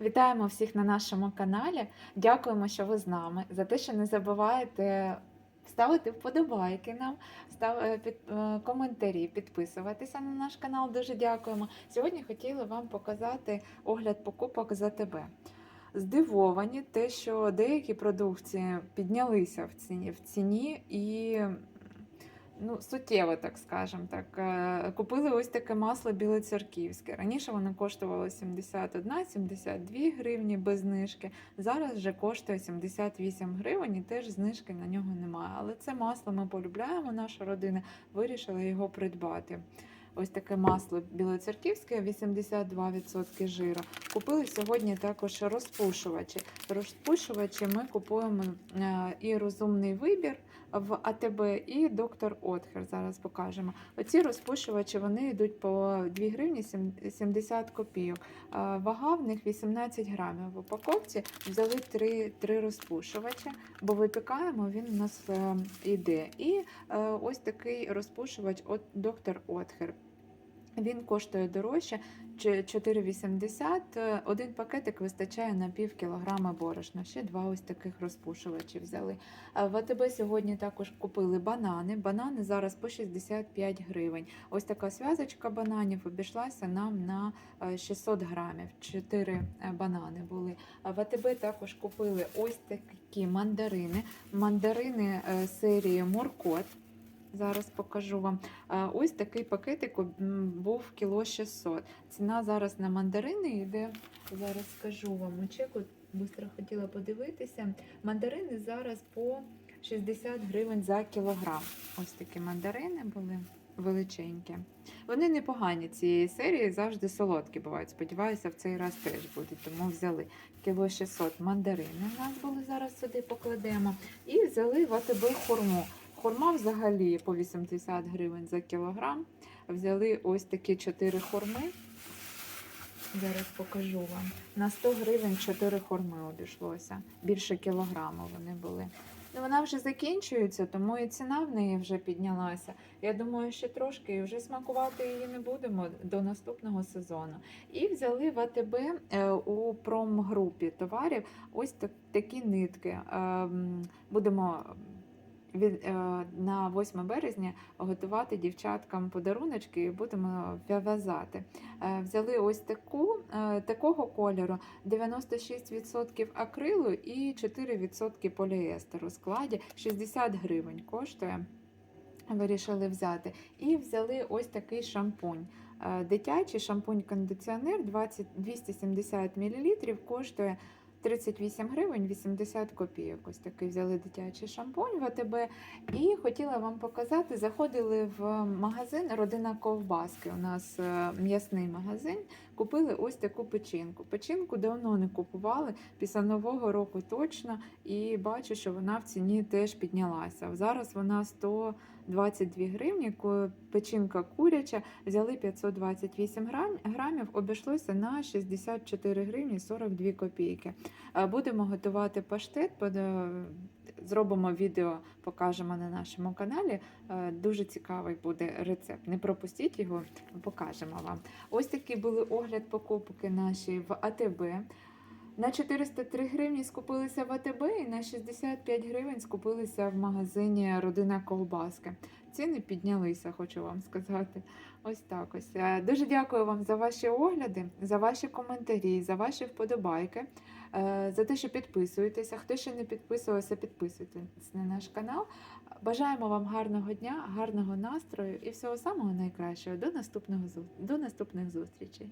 Вітаємо всіх на нашому каналі. Дякуємо, що ви з нами. За те, що не забуваєте ставити вподобайки нам, став, е, під, е, коментарі, підписуватися на наш канал. Дуже дякуємо. Сьогодні хотіла вам показати огляд покупок за тебе. Здивовані те, що деякі продукції піднялися в ціні, в ціні і ну, суттєво, так скажемо. Так. Е, Купили ось таке масло білоцерківське. Раніше воно коштувало 71-72 гривні без знижки. Зараз вже коштує 78 гривень і теж знижки на нього немає. Але це масло ми полюбляємо, наша родина вирішила його придбати. Ось таке масло білоцерківське, 82% жиру. Купили сьогодні також розпушувачі. Розпушувачі ми купуємо е, і розумний вибір в АТБ, і доктор Отхер. Зараз покажемо. Оці розпушувачі вони йдуть по 2 гривні 70 копійок. Е, Вага в них 18 грамів. В упаковці взяли 3, 3 розпушувачі, бо випікаємо, він у нас йде. І е, ось такий розпушувач от доктор Отхер. Він коштує дорожче 4,80. Е, Один пакетик вистачає на пів кілограма борошна. Ще два ось таких розпушувачі взяли. В АТБ сьогодні також купили банани. Банани зараз по 65 гривень. Ось така зв'язочка бананів обійшлася нам на е, 600 грамів. Чотири е, банани були. В АТБ також купили ось такі мандарини. Мандарини е, серії Муркот. Зараз покажу вам. Е, Ось такий пакетик був кіло 600. Ціна зараз на мандарини йде. Зараз скажу вам у чеку. Быстро хотіла подивитися. Мандарини зараз по 60 гривень за кілограм. Ось такі мандарини були величенькі. Вони непогані цієї серії, завжди солодкі бувають. Сподіваюся, в цей раз теж будуть, тому взяли кіло 600 мандарини. У нас були зараз сюди покладемо. І взяли в хурму. Хурма взагалі по 80 гривень за кілограм. Взяли ось такі 4 хурми. Зараз покажу вам. На 100 гривень 4 хурми обійшлося. Більше кілограму вони були. Ну, вона вже закінчується, тому і ціна в неї вже піднялася. Я думаю, ще трошки і вже смакувати її не будемо до наступного сезону. І взяли в АТБ е, у промгрупі товарів ось такі нитки. Ем, Будемо від, е, на 8 березня готувати дівчаткам подаруночки і будемо в'язати. Е, Взяли ось таку, е, такого кольору 96% акрилу і 4% поліестеру у складі 60 гривень коштує. Вирішили взяти. І взяли ось такий шампунь. Дитячий шампунь-кондиціонер 20, 270 мл коштує 38 гривень 80 копійок. Ось такий взяли дитячий шампунь в АТБ. І хотіла вам показати, заходили в магазин Родина Ковбаски. У нас е, м'ясний магазин. Купили ось таку печінку. Печінку давно не купували, після Нового року точно. І бачу, що вона в ціні теж піднялася. Зараз вона 122 гривні. Печінка куряча. Взяли 528 грам- грамів, обійшлося на 64 гривні 42 копійки. Е, Будемо готувати паштет. Зробимо відео, покажемо на нашому каналі. Е, Дуже цікавий буде рецепт. Не пропустіть його, покажемо вам. Ось такі були огляд покупки наші в АТБ. На 403 гривні скупилися в АТБ і на 65 гривень скупилися в магазині Родина Ковбаски. Ціни піднялися, хочу вам сказати. Ось так ось. Е, Дуже дякую вам за ваші огляди, за ваші коментарі, за ваші вподобайки, е, за те, що підписуєтеся. Хто ще не підписувався, підписуйтесь на наш канал. Бажаємо вам гарного дня, гарного настрою і всього самого найкращого. До наступного до наступних зустрічей.